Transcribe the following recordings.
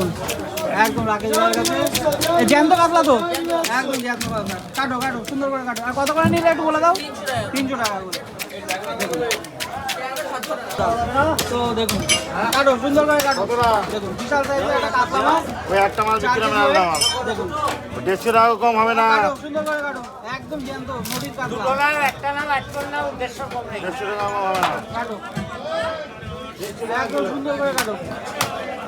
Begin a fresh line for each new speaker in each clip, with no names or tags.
দেখুন একদম রাকেশ ভাইয়ের কাছে। জ্যান্ত কাতলা তো? একদম জ্যান্ত কাতলা। কাটো কাটো সুন্দর করে কাটো। আর কত করে নিলে একটু বলে দাও? তিনশো টাকা করে। তো দেখুন কাটো সুন্দর করে কাটো। দেখুন বিশাল সাইজের একটা কাতলা মাছ।
ওই একটা মাল বিক্রি হবে না মাল
দেখুন।
দেড়শো টাকা কম হবে না।
কাটো সুন্দর করে কাটো। একদম জ্যান্ত নদীর কাতলা।
দেড়শো টাকা কম হবে না।
কাটো। একদম সুন্দর করে কাটো।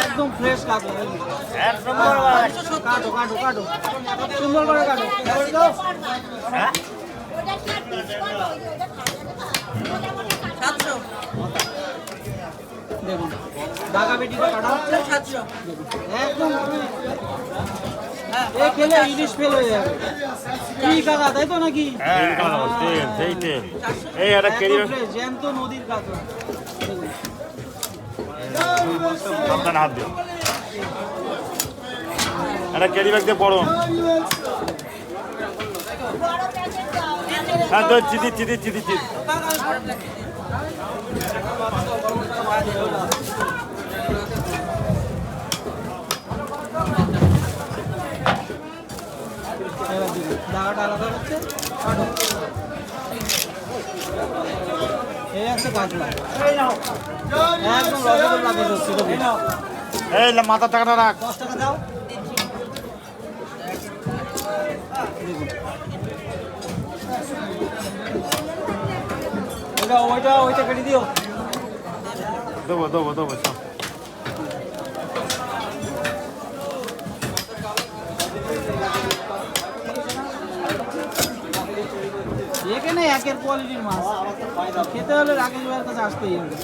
একদম ফ্রেশ কাটো
এক নম্বর
কাটো কাটো কাটো সুন্দর করে কাটো দেখুন ঢাকা বেটিটা কাটা হচ্ছে। একদম। এ খেলে ইলিশ ফেল হয়ে যাবে। কি কাকা তাই তো নাকি?
হ্যাঁ। তেল সেই তেল। এই একটা কেজি
জ্যান্ত নদীর দেখুন।
সাবধানে হাত দিও। একটা ক্যারি ব্যাগ দিয়ে পড়ো। হ্যাঁ তো চিদি চিদি চিদি চিদি।
এবার আলাদা হচ্ছে। এই একটা কাতলা একদম রসগোল্লা
এই মাথার টাকাটা রাখ।
দশ টাকা দাও। ওইটা ওইটা ওইটা কেটে দিও।
দেবো দেবো দেবো সব।
এখানে একের কোয়ালিটির মাছ। খেতে হলে রাকেশ ভাইয়ের কাছে আসতেই হবে।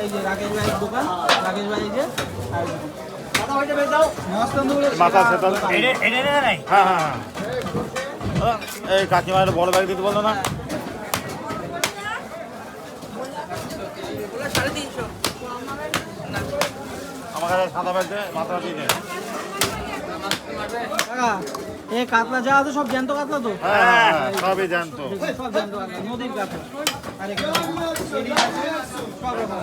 এই যে রাকেশ ভাইয়ের দোকান রাকেশ ভাই এই যে এই
হ্যাঁ হ্যাঁ হ্যাঁ। এই কাকিমার বড় ব্যাগ দিতে বলো না? আমার কাছে সাদা ব্যাগ মাথা দিয়ে
এ কাতলা যা আছে সব জ্যান্ত কাতলা তো?
হ্যাঁ সবই জানতো
দেখুন, সব জ্যান্ত কাতলা নদীর কাতলা। আর সব রকম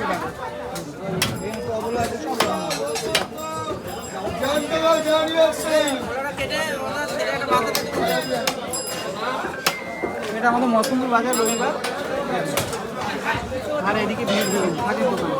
টাকা। এটা আমাদের মসুন্দর বাজার রবিবার। আর এদিকে ভিড় দেবেন হাজির দোকান